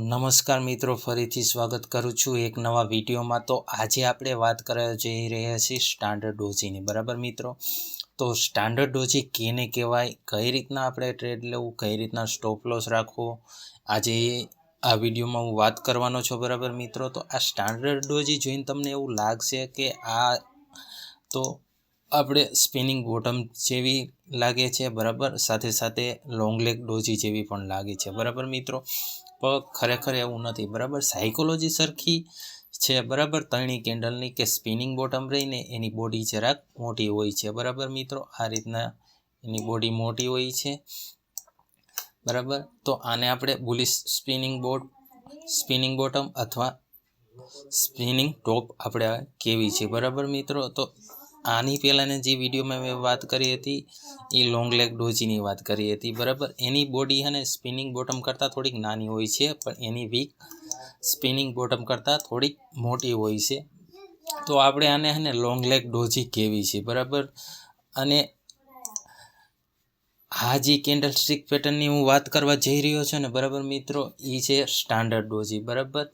નમસ્કાર મિત્રો, ફરીથી સ્વાગત કરું છું એક નવા વિડીયોમાં. તો આજે આપણે વાત કરવા જઈ રહ્યા છીએ સ્ટાન્ડર્ડ ડોઝીની બરાબર મિત્રો? તો સ્ટાન્ડર્ડ ડોઝી કેને કહેવાય, કઈ રીતના આપણે ટ્રેડ લેવું, કઈ રીતના સ્ટોપ લોસ રાખવો? આજે આ વિડીયોમાં હું વાત કરવાનો છું, બરાબર મિત્રો? તો આ સ્ટાન્ડર્ડ ડોઝી જોઈને તમને એવું લાગશે કે આ તો આપણે સ્પિનિંગ બોટમ જેવી લાગે છે, બરાબર? સાથે સાથે લોંગ લેગ ડોઝી જેવી પણ લાગે છે, બરાબર મિત્રો? ખરેખર એવું નથી, બરાબર? સાયકોલોજી સરખી છે, બરાબર? ત્રણેય કેન્ડલની કે સ્પિનિંગ બોટમ રહીને એની બોડી જરાક મોટી હોય છે, બરાબર મિત્રો? આ રીતના એની બોડી મોટી હોય છે, બરાબર? તો આને આપણે bullish spinning bot spinning bottom અથવા સ્પિનિંગ ટોપ આપણે કેવી છે, બરાબર મિત્રો? તો આની પહેલાંની જે વિડીયોમાં મેં વાત કરી હતી, એ લોંગ લેગ ડોજીની વાત કરી હતી, બરાબર? એની બોડી અને સ્પિનિંગ બોટમ કરતાં થોડીક નાની હોય છે, પણ એની વીક સ્પિનિંગ બોટમ કરતાં થોડીક મોટી હોય છે. તો આપણે આને લોંગ લેગ ડોજી કેવી છે, બરાબર? અને આ જે કેન્ડલ સ્ટિક પેટર્નની હું વાત કરવા જઈ રહ્યો છું ને, બરાબર મિત્રો? એ છે સ્ટાન્ડર્ડ ડોઝી, બરાબર?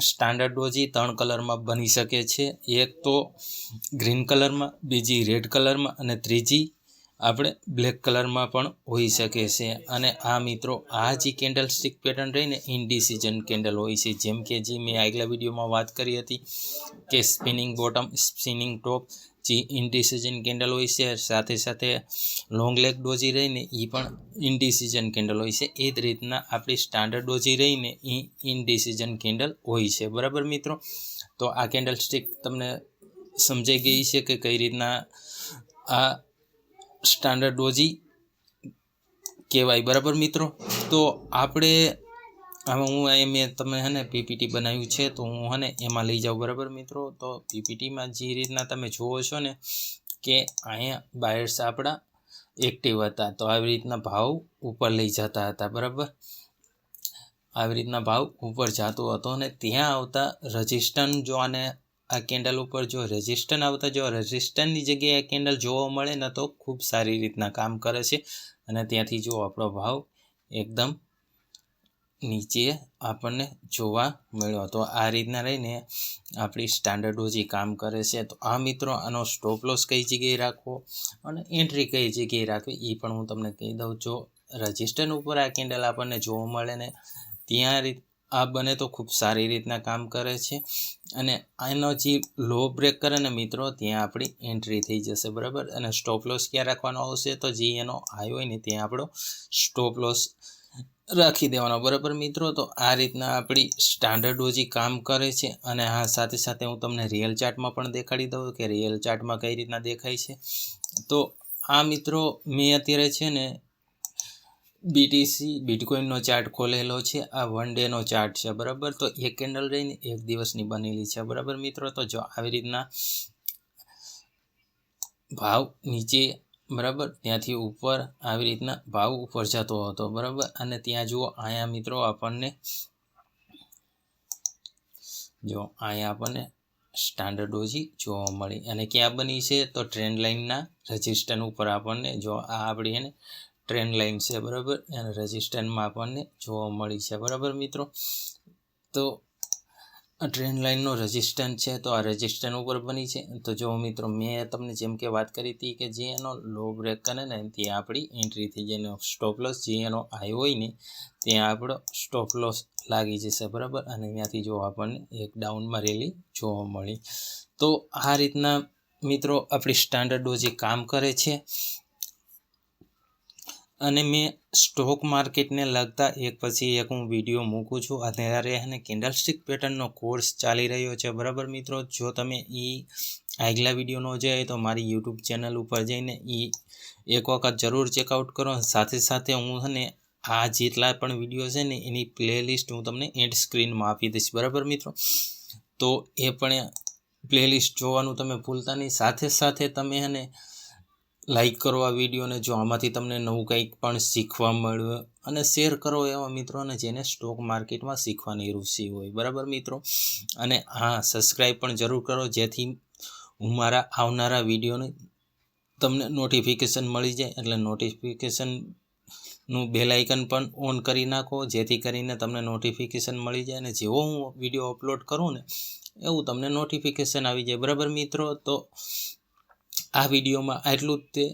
સ્ટાન્ડર્ડ ડોઝી ત્રણ કલરમાં બની શકે છે. એક તો ગ્રીન કલરમાં, બીજી રેડ કલરમાં અને ત્રીજી આપણે બ્લેક કલરમાં પણ હોઈ શકે છે. અને આ મિત્રો, આ જે કેન્ડલ સ્ટિક પેટર્ન રહીને ઇનડિસિઝન કેન્ડલ હોય છે. જેમ કે જે મેં આગલા વિડીયોમાં વાત કરી હતી કે સ્પિનિંગ બોટમ સ્પિનિંગ ટોપ જે ઇનડિસિઝન કેન્ડલ હોય છે. સાથે સાથે લોંગ લેગ ડોઝી રહીને એ પણ ઇનડિસિઝન કેન્ડલ હોય છે. એ જ રીતના આપણી સ્ટાન્ડર્ડ ડોઝી રહીને એ ઇનડિસિઝન કેન્ડલ હોય છે. બરાબર મિત્રો? તો આ કેન્ડલ સ્ટિક તમને સમજાઈ ગઈ છે કે કઈ રીતના આ સ્ટાન્ડર્ડ ડોઝી કહેવાય, બરાબર મિત્રો? તો આપણે, હવે હું અહીં મેં તમે હે ને પીપીટી બનાવ્યું છે, તો હું હે ને એમાં લઈ જાઉં, બરાબર મિત્રો? તો પીપીટીમાં જે રીતના તમે જુઓ છો ને કે અહીંયા બાયર્સ આપણા એક્ટિવ હતા, તો આવી રીતના ભાવ ઉપર લઈ જતા હતા, બરાબર? આવી રીતના ભાવ ઉપર જતો હતો અને ત્યાં આવતા રજિસ્ટન જો આને આ કેન્ડલ ઉપર જો રેઝિસ્ટન આવતા, જો રેઝિસ્ટનની જગ્યાએ કેન્ડલ જોવા મળે ને તો ખૂબ સારી રીતના કામ કરે છે. અને ત્યાંથી જો આપણો ભાવ એકદમ નીચે આપણને જોવા મળ્યો, તો આ રીતના રહીને આપણી સ્ટાન્ડર્ડ જે કામ કરે છે. તો આ મિત્રો આનો સ્ટોપ લોસ કઈ જગ્યાએ રાખવો અને એન્ટ્રી કઈ જગ્યાએ રાખવી એ પણ હું તમને કહી દઉં. જો રજિસ્ટર ઉપર આ કેન્ડલ આપણને જોવા મળે ને, ત્યાં રીત આ બને તો ખૂબ સારી રીતના કામ કરે છે. અને આનો જે લો બ્રેક કરે ને મિત્રો, ત્યાં આપણી એન્ટ્રી થઈ જશે, બરાબર? અને સ્ટોપ લોસ ક્યાં રાખવાનો આવશે? તો જે એનો હાઈ હોય ને, ત્યાં આપણો સ્ટોપ લોસ રાખી દેવાનો, બરાબર મિત્રો? તો આ રીતના આપણી સ્ટાન્ડર્ડ ઓજી કામ કરે છે. અને હા, સાથે સાથે હું તમને રિયલ ચાર્ટમાં પણ દેખાડી દઉં કે રિયલ ચાર્ટમાં કઈ રીતના દેખાય છે. તો આ મિત્રો, મેં અત્યારે છે ને બીટીસી બિટકોઇનનો ચાર્ટ ખોલેલો છે. આ વન ડેનો ચાર્ટ છે, બરાબર? તો એક કેન્ડલ રહીને એક દિવસની બનેલી છે, બરાબર મિત્રો? તો જો આવી રીતના ભાવ નીચે, બરાબર? ત્યાંથી ઉપર આવી રીતના ભાવ ઉપર જતો હતો, બરાબર? અને ત્યાં જુઓ, અહીંયા મિત્રો આપણને જો, અહીંયા આપણને સ્ટાન્ડર્ડ ઓજી જોવા મળી. અને ક્યાં બની છે? તો ટ્રેન્ડ લાઇનના રજિસ્ટન ઉપર આપણને જો, આ આપણી એને ટ્રેન્ડ લાઇન છે, બરાબર? અને રેઝિસ્ટન્સમાં આપણને જોવા મળી છે, બરાબર મિત્રો? તો આ ટ્રેન લાઇનનો રજિસ્ટન્સ છે, તો આ રેઝિસ્ટન્સ ઉપર બની છે. તો જો મિત્રો, મેં તમને જેમ કે વાત કરી હતી કે જે એનો લો બ્રેક કરે ને, ત્યાં આપણી એન્ટ્રી થઈ જાય સ્ટોપ જે એનો હાઈ હોય ને, ત્યાં આપણો સ્ટોપ લોસ લાગી જશે, બરાબર? અને ત્યાંથી જો આપણને એક ડાઉનમાં રેલી જોવા મળી. તો આ રીતના મિત્રો, આપણી સ્ટાન્ડર્ડો જે કામ કરે છે અને મેં સ્ટોક માર્કેટને લગતા એક પછી એક હું વીડિયો મૂકું છું. અત્યારે અને કેન્ડલસ્ટિક પેટર્નનો કોર્સ ચાલી રહ્યો છે. બરાબર મિત્રો? જો તમે એ આગલા વીડિયો ન જાય તો મારી યુટ્યુબ ચેનલ ઉપર જઈને એ એક વખત જરૂર ચેકઆઉટ કરો. સાથે સાથે હું અને આ જેટલા પણ વીડિયો છે ને એની પ્લેલિસ્ટ હું તમને એન્ડ સ્ક્રીનમાં આપી દઈશ. બરાબર મિત્રો? તો એ પણ પ્લેલિસ્ટ જોવાનું તમે ભૂલતા નહીં. સાથે સાથે તમે એને લાઈક કરો આ વિડીયોને જો આમાંથી તમને નવું કંઈક પણ શીખવા મળ્યું અને શેર કરો એવા મિત્રોને જેને સ્ટોક માર્કેટમાં શીખવાની રુચિ હોય. બરાબર મિત્રો? અને હા સબસ્ક્રાઈબ પણ જરૂર કરો, જેથી હું મારા આવનારા વિડીયોને તમને નોટિફિકેશન મળી જાય. એટલે નોટિફિકેશનનું બેલ આઇકન પણ ઓન કરી નાખો, જેથી કરીને તમને નોટિફિકેશન મળી જાય અને જેવો હું વીડિયો અપલોડ કરું ને, એવું તમને નોટિફિકેશન આવી જાય. બરાબર મિત્રો? તો આ વિડીયોમાં આટલું જ તે.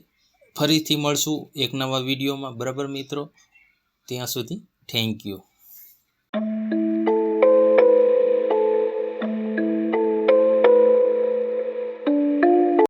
ફરીથી મળશું એક નવા વિડીયોમાં. બરાબર મિત્રો? ત્યાં સુધી થેન્ક યુ